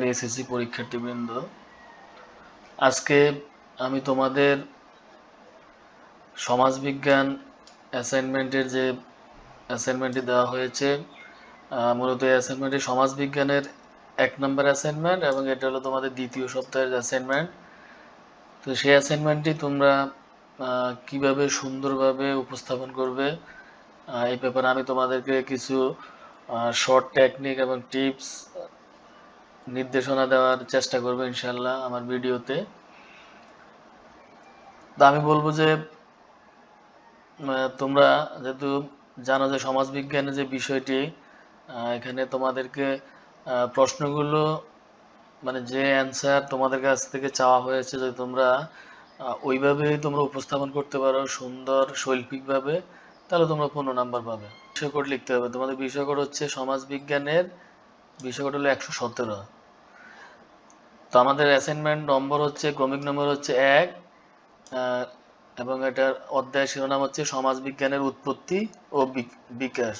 প্রিয় এসএসসি পরীক্ষার্থীবৃন্দ, আজকে আমি তোমাদের সমাজবিজ্ঞান অ্যাসাইনমেন্টের যে অ্যাসাইনমেন্টটি দেওয়া হয়েছে মূলত এই অ্যাসাইনমেন্টটি সমাজবিজ্ঞানের এক নম্বর অ্যাসাইনমেন্ট এবং এটা হলো তোমাদের দ্বিতীয় সপ্তাহের অ্যাসাইনমেন্ট তো সেই অ্যাসাইনমেন্টটি তোমরা কীভাবে সুন্দরভাবে উপস্থাপন করবে এই ব্যাপারে আমি তোমাদেরকে কিছু শর্ট টেকনিক এবং টিপস নির্দেশনা দেওয়ার চেষ্টা করব ইনশাল্লাহ আমার ভিডিওতে। তো আমি বলব যে তোমরা যেহেতু জানো যে সমাজবিজ্ঞানের যে বিষয়টি এখানে তোমাদেরকে প্রশ্নগুলো মানে যে অ্যান্সার তোমাদের কাছ থেকে চাওয়া হয়েছে যে তোমরা ওইভাবেই তোমরা উপস্থাপন করতে পারো সুন্দর, শৈল্পিকভাবে, তাহলে তোমরা পনেরো নাম্বার পাবে। বিষয় কোড লিখতে হবে। তোমাদের বিষয় কোড হচ্ছে সমাজবিজ্ঞানের বিষয় কোড হলো একশো সতেরো। তো আমাদের অ্যাসাইনমেন্ট নম্বর হচ্ছে, ক্রমিক নম্বর হচ্ছে এক এবং এটার অধ্যায় শিরোনাম হচ্ছে সমাজবিজ্ঞানের উৎপত্তি ও বিকাশ।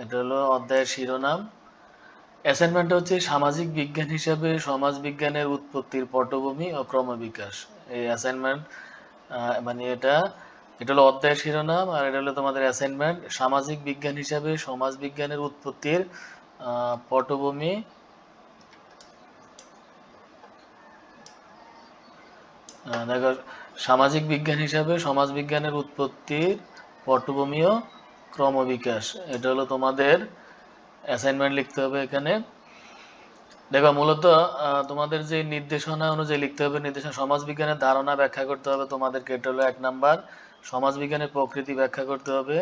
এটা হলো অধ্যায়ের শিরোনাম। অ্যাসাইনমেন্ট হচ্ছে সামাজিক বিজ্ঞান হিসাবে সমাজ বিজ্ঞানের উৎপত্তির পটভূমি ও ক্রমবিকাশ। এই অ্যাসাইনমেন্ট মানে এটা এটা হলো অধ্যায়ের শিরোনাম আর এটা হলো তোমাদের অ্যাসাইনমেন্ট সামাজিক বিজ্ঞান হিসাবে সমাজ বিজ্ঞানের উৎপত্তির পটভূমি দেখো, সামাজিক বিজ্ঞান হিসাবে সমাজ বিজ্ঞানের উৎপত্তির পটভূমি ও ক্রমবিকাশ। এটা হলো তোমাদের অ্যাসাইনমেন্ট লিখতে হবে এখানে। দেখো, মূলত তোমাদের যে নির্দেশনা অনুযায়ী লিখতে হবে, নির্দেশনা সমাজবিজ্ঞানের ধারণা ব্যাখ্যা করতে হবে তোমাদেরকে। এটা হলো এক নাম্বার। সমাজবিজ্ঞানের প্রকৃতি ব্যাখ্যা করতে হবে।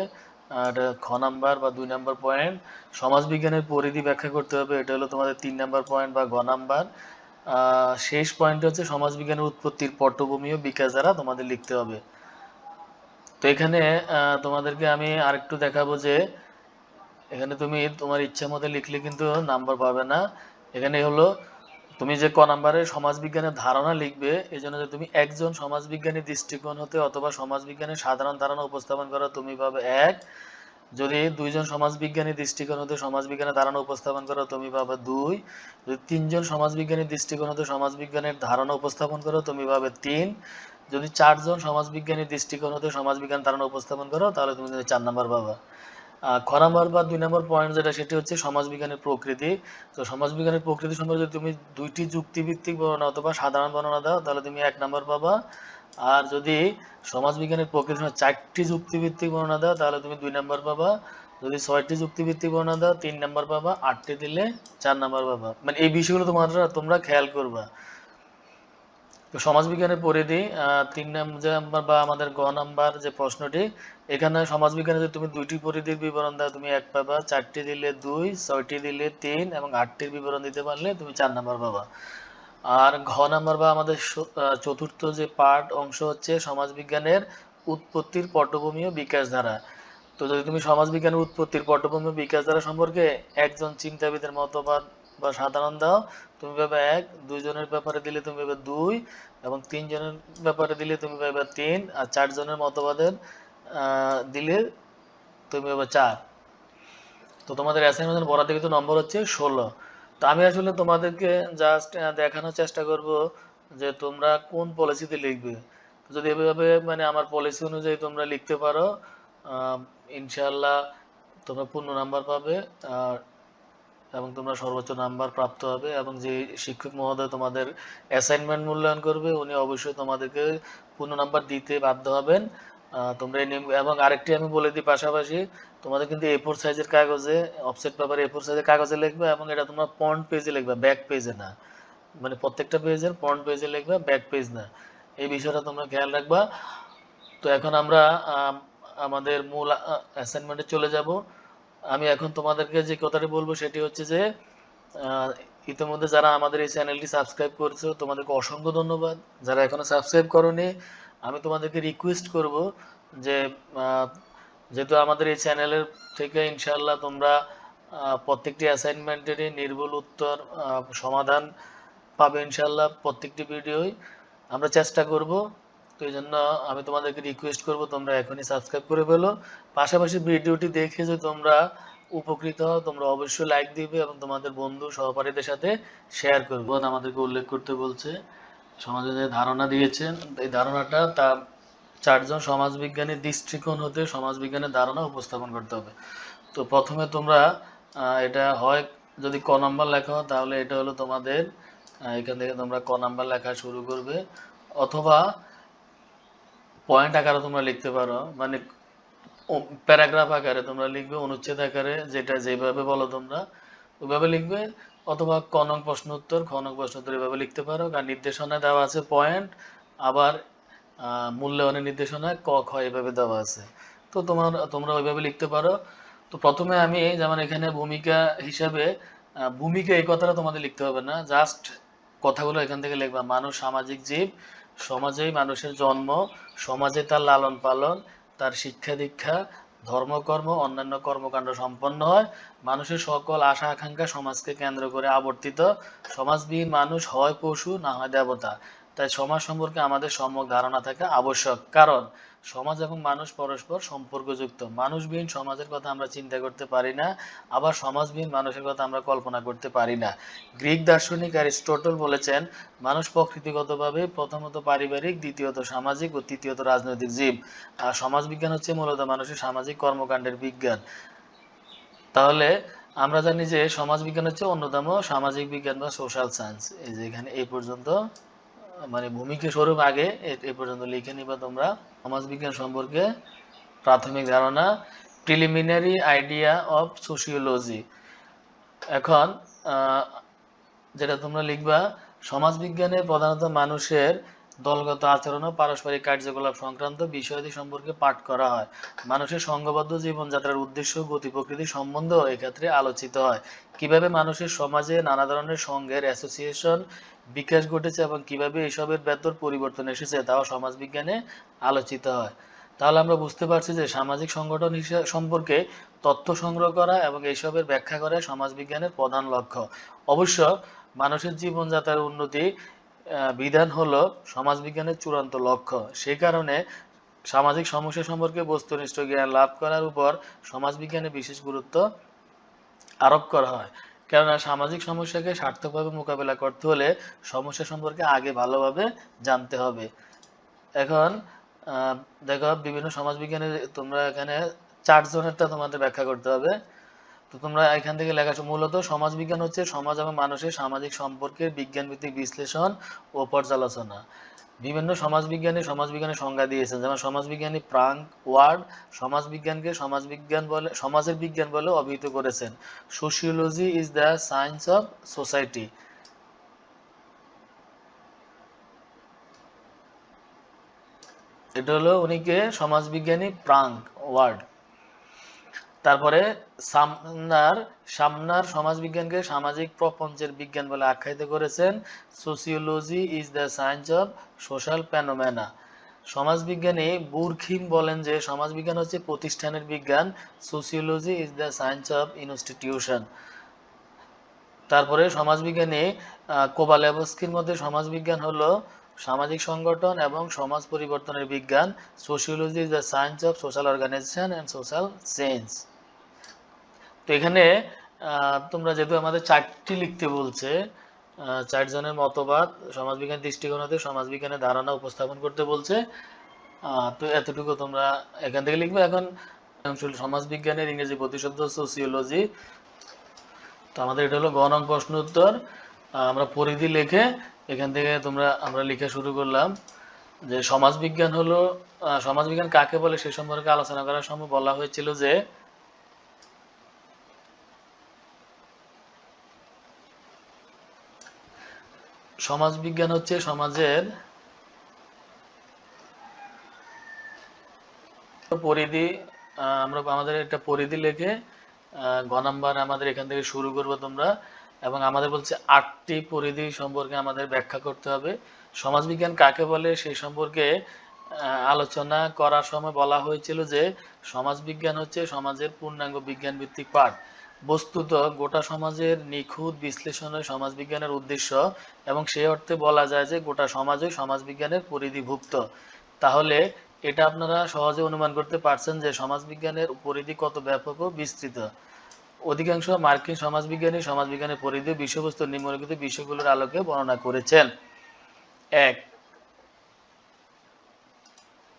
আর খ নাম্বার বা দুই নাম্বার পয়েন্ট। সমাজবিজ্ঞানের পরিধি ব্যাখ্যা করতে হবে। এটা হলো তোমাদের তিন নাম্বার পয়েন্ট বা ঘ নাম্বার। শেষ পয়েন্ট হচ্ছে সমাজবিজ্ঞানের উৎপত্তির পটভূমি ও বিকাশ দ্বারা তোমাদের লিখতে হবে। তো এখানে তোমাদেরকে আমি আরেকটু দেখাবো যে, এখানে তুমি তোমার ইচ্ছা মতো লিখলে কিন্তু নাম্বার পাবে না। এখানে হলো, তুমি যে ক নাম্বারে সমাজবিজ্ঞানের ধারণা লিখবে, এই জন্য তুমি একজন সমাজ সমাজবিজ্ঞানী দৃষ্টিকোণ হতে অথবা সমাজবিজ্ঞানের সাধারণ ধারণা উপস্থাপন করো তুমি পাবে এক। যদি দুইজন সমাজবিজ্ঞানী দৃষ্টিকোণ হতে সমাজবিজ্ঞানের ধারণা উপস্থাপন করো, তুমি পাবে দুই। যদি তিনজন সমাজবিজ্ঞানী দৃষ্টিকোণ হতে সমাজবিজ্ঞানের ধারণা উপস্থাপন করো, তুমি পাবে তিন। যদি চারজন সমাজবিজ্ঞানী দৃষ্টিকোণ হতে সমাজবিজ্ঞান ধারণা উপস্থাপন করো, তাহলে তুমি কিন্তু চার নাম্বার পাবা। খ নম্বর বা দুই নম্বর পয়েন্ট যেটা, সেটি হচ্ছে সমাজবিজ্ঞানের প্রকৃতি। তো সমাজবিজ্ঞানের প্রকৃতি সম্পর্কে যদি তুমি দুইটি যুক্তিভিত্তিক বর্ণনা অথবা সাধারণ বর্ণনা দাও, তাহলে তুমি এক নম্বর পাবা। আর যদি সমাজবিজ্ঞানের প্রকৃতি চারটি যুক্তিভিত্তিক বর্ণনা দাও, তাহলে তুমি দুই নাম্বার পাবা। যদি ছয়টি যুক্তিভিত্তিক বর্ণনা দাও, তিন নাম্বার পাবা। আটটি দিলে চার নাম্বার পাবা। মানে এই বিষয়গুলো তোমার তোমরা খেয়াল করবা। তো সমাজবিজ্ঞানের পরিধি তিন নাম্বার বা আমাদের গ নাম্বার যে প্রশ্নটি, এখানে সমাজবিজ্ঞানে যদি তুমি দুইটি পরিধির বিবরণ দাও, তুমি এক পাবা। চারটি দিলে দুই, ছয়টি দিলে তিন এবং আটটির বিবরণ দিতে পারলে তুমি চার নাম্বার পাবা। আর ঘ নাম্বার বা আমাদের চতুর্থ যে পার্ট অংশ হচ্ছে সমাজবিজ্ঞানের উৎপত্তির পটভূমি ও বিকাশ ধারা। তো যদি তুমি সমাজবিজ্ঞানের উৎপত্তির পটভূমি বিকাশ ধারা সম্পর্কে একজন চিন্তাবিদের মতবাদ বা সাধারণ দাও, তুমি পাবে এক, দুইজনের ব্যাপারে দিলে তুমি পাবে দুই এবং তিনজনের ব্যাপারে দিলে তুমি পাবে তিন আর চারজনের মতবাদের দিলে তুমি পাবে চার। তো তোমাদের অ্যাসাইনমেন্টের বরাদ্দ কিন্তু নম্বর হচ্ছে ষোলো। তো আমি আসলে তোমাদেরকে জাস্ট দেখানোর চেষ্টা করব যে তোমরা কোন পলিসিতে লিখবে। যদি এভাবে মানে আমার পলিসি অনুযায়ী তোমরা লিখতে পারো আহ, ইনশাআল্লাহ তোমরা পূর্ণ নাম্বার পাবে আর এবং তোমরা সর্বোচ্চ নাম্বার প্রাপ্ত হবে এবং যে শিক্ষক মহোদয় তোমাদের অ্যাসাইনমেন্ট মূল্যায়ন করবে উনি অবশ্যই তোমাদেরকে পূর্ণ নাম্বার দিতে বাধ্য হবেন। তোমরা এই এবং আরেকটি আমি বলে দিই পাশাপাশি, তোমাদের কিন্তু এ ফোর সাইজের কাগজে অফসেট পেপার এ ফোর সাইজের কাগজে লিখবে এবং এটা তোমরা ফ্রন্ট পেজে লিখবে ব্যাক পেজে না। মানে প্রত্যেকটা পেজের ফ্রন্ট পেজে লিখবে ব্যাক পেজ না। এই বিষয়টা তোমরা খেয়াল রাখবা। তো এখন আমরা আমাদের মূল অ্যাসাইনমেন্টে চলে যাব। আমি এখন তোমাদেরকে যে কথাটি বলব সেটি হচ্ছে যে ইতিমধ্যে যারা আমাদের এই চ্যানেলটি সাবস্ক্রাইব করেছ, তোমাদেরকে অসংখ্য ধন্যবাদ। যারা এখনও সাবস্ক্রাইব করনি আমি তোমাদেরকে রিকোয়েস্ট করব যে যেহেতু আমাদের এই চ্যানেলের থেকে ইনশাল্লাহ তোমরা প্রত্যেকটি অ্যাসাইনমেন্টেরই নির্ভুল উত্তর সমাধান পাবে ইনশাল্লাহ প্রত্যেকটি ভিডিওই আমরা চেষ্টা করব, তো এই জন্য আমি তোমাদেরকে রিকোয়েস্ট করব, তোমরা এখনই সাবস্ক্রাইব করে ফেলো। পাশাপাশি ভিডিওটি দেখে যদি তোমরা উপকৃত হও, তোমরা অবশ্যই লাইক দিবে এবং তোমাদের বন্ধু সহপাঠীদের সাথে শেয়ার করব। আমাদেরকে উল্লেখ করতে বলছে সমাজে যে ধারণা দিয়েছেন, এই ধারণাটা তা চারজন সমাজবিজ্ঞানীর দৃষ্টিকোণ হতে সমাজবিজ্ঞানের ধারণা উপস্থাপন করতে হবে। তো প্রথমে তোমরা এটা হয় যদি ক নাম্বার লেখা, তাহলে এটা হলো তোমাদের এখান থেকে তোমরা ক নাম্বার লেখা শুরু করবে। অথবা পয়েন্ট আকারে তোমরা লিখতে পারো মানে প্যারাগ্রাফ আকারে তোমরা লিখবে, অনুচ্ছেদ আকারে, যেটা যেভাবে বলো তোমরা, ওইভাবে লিখবে। অথবা কনক প্রশ্ন উত্তর খনক প্রশ্ন উত্তর এভাবে লিখতে পারো। কারণ নির্দেশনায় দেওয়া আছে পয়েন্ট আবার মূল্যায়নের নির্দেশনায় ক, খ এভাবে দেওয়া আছে। তো তোমার, তোমরা ওইভাবে লিখতে পারো। তো প্রথমে আমি যেমন এখানে ভূমিকা হিসাবে ভূমিকা এই কথাটা তোমাদের লিখতে হবে না। জাস্ট কথাগুলো এখান থেকে লিখবা। মানুষ সামাজিক জীব, সমাজেই মানুষের জন্ম, সমাজে তার লালন পালন, তার শিক্ষা দীক্ষা ধর্মকর্ম, অন্যান্য কর্মকাণ্ড সম্পন্ন হয়। মানুষের সকল আশা আকাঙ্ক্ষা সমাজকে কেন্দ্র করে আবর্তিত। সমাজবিহীন মানুষ হয় পশু, না হয় দেবতা। তাই সমাজ সম্পর্কে আমাদের সম্যক ধারণা থাকা আবশ্যক। কারণ সমাজ এবং মানুষ পরস্পর সম্পর্কযুক্ত। মানুষবিহীন সমাজের কথা আমরা চিন্তা করতে পারি না, আবার সমাজবিহীন মানুষের কথা আমরা কল্পনা করতে পারি না। গ্রিক দার্শনিক অ্যারিস্টটল বলেছেন, মানুষ প্রকৃতিগতভাবে প্রথমত পারিবারিক, দ্বিতীয়ত সামাজিক ও তৃতীয়ত রাজনৈতিক জীব। আর সমাজবিজ্ঞান হচ্ছে মূলত মানুষের সামাজিক কর্মকাণ্ডের বিজ্ঞান। তাহলে আমরা জানি যে সমাজবিজ্ঞান হচ্ছে অন্যতম সামাজিক বিজ্ঞান বা সোশ্যাল সায়েন্স এই যে এখানে এই পর্যন্ত। মানে ভূমিকা স্বরূপ আগে, এ- পর্যন্ত লিখে নিবা তোমরা। সমাজবিজ্ঞান সম্পর্কে প্রাথমিক ধারণা প্রিলিমিনারি আইডিয়া অফ সোশিওলজি এখন যেটা তোমরা লিখবা সমাজবিজ্ঞানে প্রধানত মানুষের দলগত আচরণ ও পারস্পরিক কার্যকলাপ সংক্রান্ত বিষয়াদি সম্পর্কে পাঠ করা হয়। মানুষের সংঘবদ্ধ জীবনযাত্রার উদ্দেশ্য গতি প্রকৃতি সম্বন্ধ এক্ষেত্রে আলোচিত হয়। কীভাবে মানুষের সমাজে নানা ধরনের সংঘের অ্যাসোসিয়েশন বিকাশ ঘটেছে এবং কীভাবে এসবের ভেতর পরিবর্তন এসেছে তাও সমাজবিজ্ঞানে আলোচিত হয়। তাহলে আমরা বুঝতে পারছি যে সামাজিক সংগঠন হিসেবে সম্পর্কে তথ্য সংগ্রহ করা এবং এইসবের ব্যাখ্যা করা সমাজবিজ্ঞানের প্রধান লক্ষ্য। অবশ্য মানুষের জীবনযাত্রার উন্নতি বিধান হলো সমাজবিজ্ঞানের চূড়ান্ত লক্ষ্য। সেই কারণে সামাজিক সমস্যা সম্পর্কে বস্তুনিষ্ঠ জ্ঞান লাভ করার উপর সমাজবিজ্ঞানে বিশেষ গুরুত্ব আরোপ করা হয়। কেননা সামাজিক সমস্যাকে সার্থকভাবে মোকাবেলা করতে হলে সমস্যা সম্পর্কে আগে ভালোভাবে জানতে হবে। এখন দেখো, বিভিন্ন সমাজবিজ্ঞানের তোমরা এখানে চারজনেরটা তোমাদের ব্যাখ্যা করতে হবে। তো তোমরা এখান থেকে লেখা মূলত সমাজবিজ্ঞান হচ্ছে সমাজ এবং মানুষের সামাজিক সম্পর্কের বিজ্ঞানভিত্তিক বিশ্লেষণ ও পর্যালোচনা। বিভিন্ন সমাজবিজ্ঞানী সমাজবিজ্ঞানের সংজ্ঞা দিয়েছেন, যেমন সমাজবিজ্ঞানী প্রাঙ্ক ওয়ার্ড সমাজবিজ্ঞানকে সমাজবিজ্ঞান বলে, সমাজের বিজ্ঞান বলে অভিহিত করেছেন। Sociology is the science of society এটা হলো উনিকে সমাজবিজ্ঞানী প্রাঙ্ক ওয়ার্ড। তারপরে সামনার সামনার সমাজবিজ্ঞানকে সামাজিক প্রপঞ্চের বিজ্ঞান বলে আখ্যায়িত করেছেন। Sociology is the science of social phenomena সমাজবিজ্ঞানী বুরখিম বলেন যে সমাজবিজ্ঞান হচ্ছে প্রতিষ্ঠানের বিজ্ঞান। Sociology is the science of institution তারপরে সমাজবিজ্ঞানী আহ, কোবালেভস্কির মধ্যে সমাজবিজ্ঞান হলো সামাজিক সংগঠন এবং সমাজ পরিবর্তনের বিজ্ঞান। Sociology is the science of social organisation and social change তো এখানে তোমরা যেহেতু আমাদের চারটি লিখতে বলছে চারজনের মতবাদ, সমাজবিজ্ঞান দৃষ্টিকোণ হতে সমাজবিজ্ঞানের ধারণা উপস্থাপন করতে বলছে। তো এতটুকু তোমরা এখান থেকে লিখবে। এখন সমাজবিজ্ঞানের ইংরেজি প্রতিশব্দ সোসিওলজি। তো আমাদের এটা হলো গণং প্রশ্ন উত্তর। আমরা পরিধি লিখে এখান থেকে তোমরা, আমরা লেখা শুরু করলাম যে সমাজবিজ্ঞান হলো সমাজবিজ্ঞান কাকে বলে সে সম্পর্কে আলোচনা করার সময় বলা হয়েছিল যে সমাজবিজ্ঞান হচ্ছে সমাজের পরিধি আমরা আমাদের একটা পরিধি লিখে গ নাম্বার আমাদের এখান থেকে শুরু করব তোমরা, এবং আমাদের বলছে আটটি পরিধি সম্পর্কে আমাদের ব্যাখ্যা করতে হবে। সমাজবিজ্ঞান কাকে বলে? সেই সম্পর্কে আলোচনা করার সময় বলা হয়েছিল যে সমাজবিজ্ঞান হচ্ছে সমাজের পূর্ণাঙ্গ বিজ্ঞান ভিত্তিক পাঠ। বস্তুত গোটা সমাজের নিখুঁত বিশ্লেষণে সমাজবিজ্ঞানের উদ্দেশ্য এবং সেই অর্থে বলা যায় যে গোটা সমাজই সমাজবিজ্ঞানের পরিধিভুক্ত। তাহলে এটা আপনারা সহজে অনুমান করতে পারছেন যে সমাজবিজ্ঞানের পরিধি কত ব্যাপক ও বিস্তৃত। অধিকাংশ মার্কিন সমাজবিজ্ঞানী সমাজবিজ্ঞানের পরিধি বিষয়বস্তু নিম্নলিখিত বিষয়গুলোর আলোকে বর্ণনা করেছেন। এক,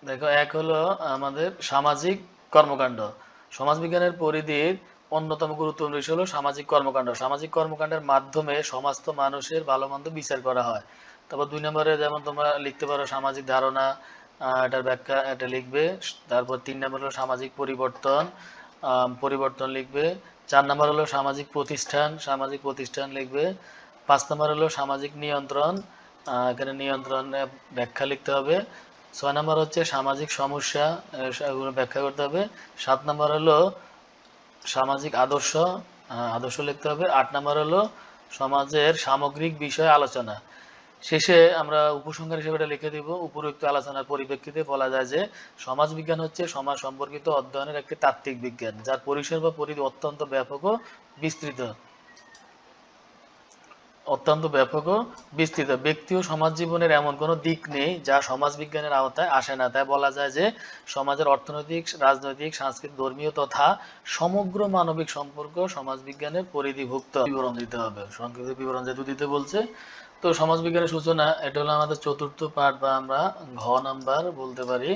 দেখো, এক হলো আমাদের সামাজিক কর্মকাণ্ড। সমাজবিজ্ঞানের পরিধির অন্যতম গুরুত্বপূর্ণ বিষয় হলো সামাজিক কর্মকাণ্ড। সামাজিক কর্মকাণ্ডের মাধ্যমে সমস্ত মানুষের ভালো মন্দ বিচার করা হয়। তারপর দুই নম্বরে যেমন তোমরা লিখতে পারো, সামাজিক ধারণা এটার ব্যাখ্যা এটা লিখবে। তারপর তিন নম্বর হলো সামাজিক পরিবর্তন পরিবর্তন লিখবে। চার নম্বর হলো সামাজিক প্রতিষ্ঠান সামাজিক প্রতিষ্ঠান লিখবে। পাঁচ নম্বর হলো সামাজিক নিয়ন্ত্রণ এখানে নিয়ন্ত্রণে ব্যাখ্যা লিখতে হবে। ছয় নম্বর হচ্ছে সামাজিক সমস্যা ব্যাখ্যা করতে হবে। সাত নম্বর হলো সামাজিক আদর্শ আদর্শ লিখতে হবে। আট নম্বর হলো সমাজের সামগ্রিক বিষয় আলোচনা। শেষে আমরা উপসংহার হিসেবে এটা লিখে দিব। উপরোক্ত আলোচনার পরিপ্রেক্ষিতে বলা যায় যে সমাজ বিজ্ঞান হচ্ছে সমাজ সম্পর্কিত অধ্যয়নের একটি তাত্ত্বিক বিজ্ঞান। যার পরিসর বা পরিধি অত্যন্ত ব্যাপক ও বিস্তৃত। অত্যন্ত ব্যাপক ও বিস্তৃত। ব্যক্তি ও সমাজ জীবনের এমন কোনো দিক নেই যা সমাজ বিজ্ঞানের আওতায় আসে না। তাই বলা যায় যে সমাজের অর্থনৈতিক, রাজনৈতিক, সাংস্কৃতিক, ধর্মীয় তথা সমগ্র মানবিক সম্পর্ক সমাজ বিজ্ঞানের পরিধিভুক্ত। বিবরণ দিতে হবে। সংক্ষিপ্ত বিবরণ যেহেতু দিতে বলছে, তো সমাজ বিজ্ঞানের সূচনা, এটা হলো আমাদের চতুর্থ পাঠ বা আমরা ঘ নাম্বার বলতে পারি।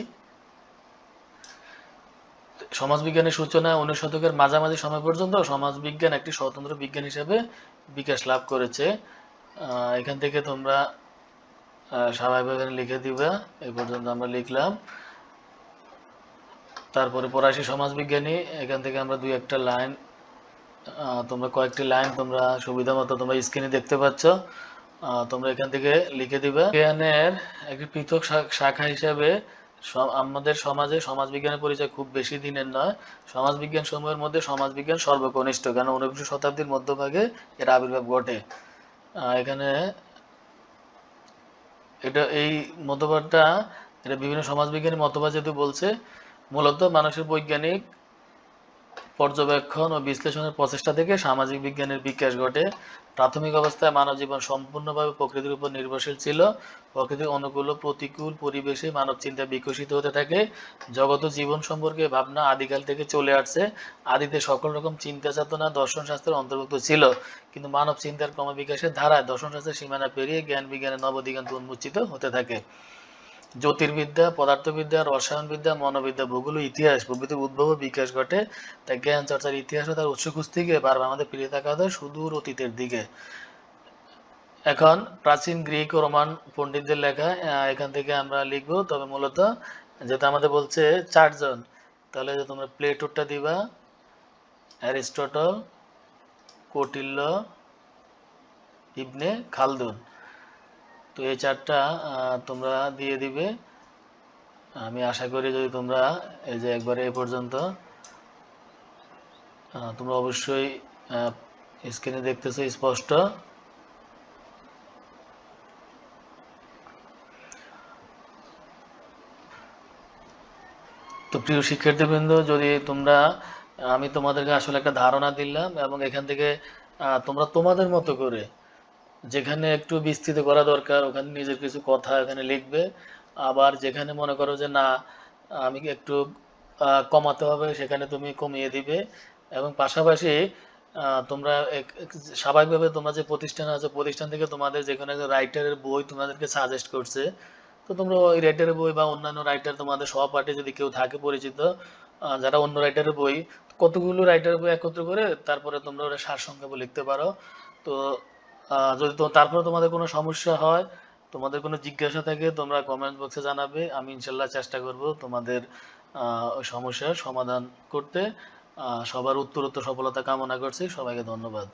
সমাজবিজ্ঞানের সূচনা উনিশ শতকের মাঝামাঝি সময় পর্যন্ত সমাজবিজ্ঞান একটি স্বতন্ত্র বিজ্ঞান হিসেবে বিকাশ লাভ করেছে। এখান থেকে তোমরা আহ, স্বাভাবিকভাবে লিখে দিবা। এই পর্যন্ত আমরা লিখলাম। তারপরে পড়াশি সমাজবিজ্ঞানী এখান থেকে আমরা দুই একটা লাইন তোমরা কয়েকটি লাইন তোমরা সুবিধা মতো তোমরা স্ক্রিনে দেখতে পাচ্ছ। তোমরা এখান থেকে লিখে দিবা। জ্ঞানের একটি পৃথক শাখা হিসেবে আমাদের সমাজে সমাজবিজ্ঞানের পরিচয় খুব বেশি দিনের নয়। সমাজবিজ্ঞান সমূহের মধ্যে সমাজবিজ্ঞান সর্বকনিষ্ঠ, কেন ঊনবিংশ শতাব্দীর মধ্যভাগে এর আবির্ভাব ঘটে। এখানে এটা এই মতবাদটা, এটা বিভিন্ন সমাজবিজ্ঞানী মতবাদ যেহেতু বলছে, মূলত মানুষের বৈজ্ঞানিক পর্যবেক্ষণ ও বিশ্লেষণের প্রচেষ্টা থেকে সামাজিক বিজ্ঞানের বিকাশ ঘটে। প্রাথমিক অবস্থায় মানব জীবন সম্পূর্ণভাবে প্রকৃতির উপর নির্ভরশীল ছিল। প্রকৃতির অনুকূল প্রতিকূল পরিবেশে মানব চিন্তা বিকশিত হতে থাকে। জগত জীবন সম্পর্কে ভাবনা আদিকাল থেকে চলে আসছে। আদিতে সকল রকম চিন্তা চেতনা, দর্শন শাস্ত্রের অন্তর্ভুক্ত ছিল। কিন্তু মানব চিন্তার ক্রমবিকাশের ধারায় দর্শন শাস্ত্রের সীমানা পেরিয়ে জ্ঞান বিজ্ঞানের নবদিগন্ত উন্মোচিত হতে থাকে। জ্যোতির্বিদ্যা, পদার্থবিদ্যা, রসায়নবিদ্যা, মনোবিদ্যা, ভূগোল, ইতিহাস, প্রভৃতি উদ্ভব বিকাশ ঘটে। তাই জ্ঞান চর্চার ইতিহাস ও তার উৎস খুঁজতে গিয়ে বারবার আমাদের ফিরে হয় সুদূর অতীতের দিকে। এখন প্রাচীন গ্রিক ও রোমান পণ্ডিতদের লেখা এখান থেকে আমরা লিখব। তবে মূলত যেটা আমাদের বলছে, চারজন। তাহলে তোমরা প্লেটোরটা দিবা, অ্যারিস্টটল, কৌটিল্য, ইবনে খালদুন। তো এই চারটা তোমরা দিয়ে দিবে। আমি আশা করি যদি তোমরা এই যে একবারে এ পর্যন্ত তোমরা অবশ্যই স্ক্রিনে দেখতেছো স্পষ্ট। তো প্রিয় শিক্ষার্থীবৃন্দ, যদি তোমরা, আমি তোমাদেরকে আসলে একটা ধারণা দিলাম এবং এখান থেকে তোমরা তোমাদের মতো করে যেখানে একটু বিস্তৃত করা দরকার, ওখানে নিজের কিছু কথা এখানে লিখবে। আবার যেখানে মনে করো যে, না, আমি একটু কমাতে হবে, সেখানে তুমি কমিয়ে দিবে। এবং পাশাপাশি তোমরা স্বাভাবিকভাবে তোমরা যে প্রতিষ্ঠান আছে, প্রতিষ্ঠান থেকে তোমাদের যে কোনো একজন রাইটারের বই তোমাদেরকে সাজেস্ট করছে। তো তোমরা ওই রাইটারের বই বা অন্যান্য রাইটার তোমাদের সহপাঠী যদি কেউ থাকে পরিচিত যারা অন্য রাইটারের বই, কতগুলো রাইটারের বই একত্র করে তারপরে তোমরা ওটা সারসংক্ষেপে লিখতে পারো। তো যদি তারপরে তোমাদের কোনো সমস্যা হয়, তোমাদের কোনো জিজ্ঞাসা থাকে, তোমরা কমেন্ট বক্সে জানাবে, আমি ইনশাল্লাহ চেষ্টা করব তোমাদের সমস্যার সমাধান করতে। সবার উত্তরোত্তর সফলতা কামনা করছি, সবাইকে ধন্যবাদ।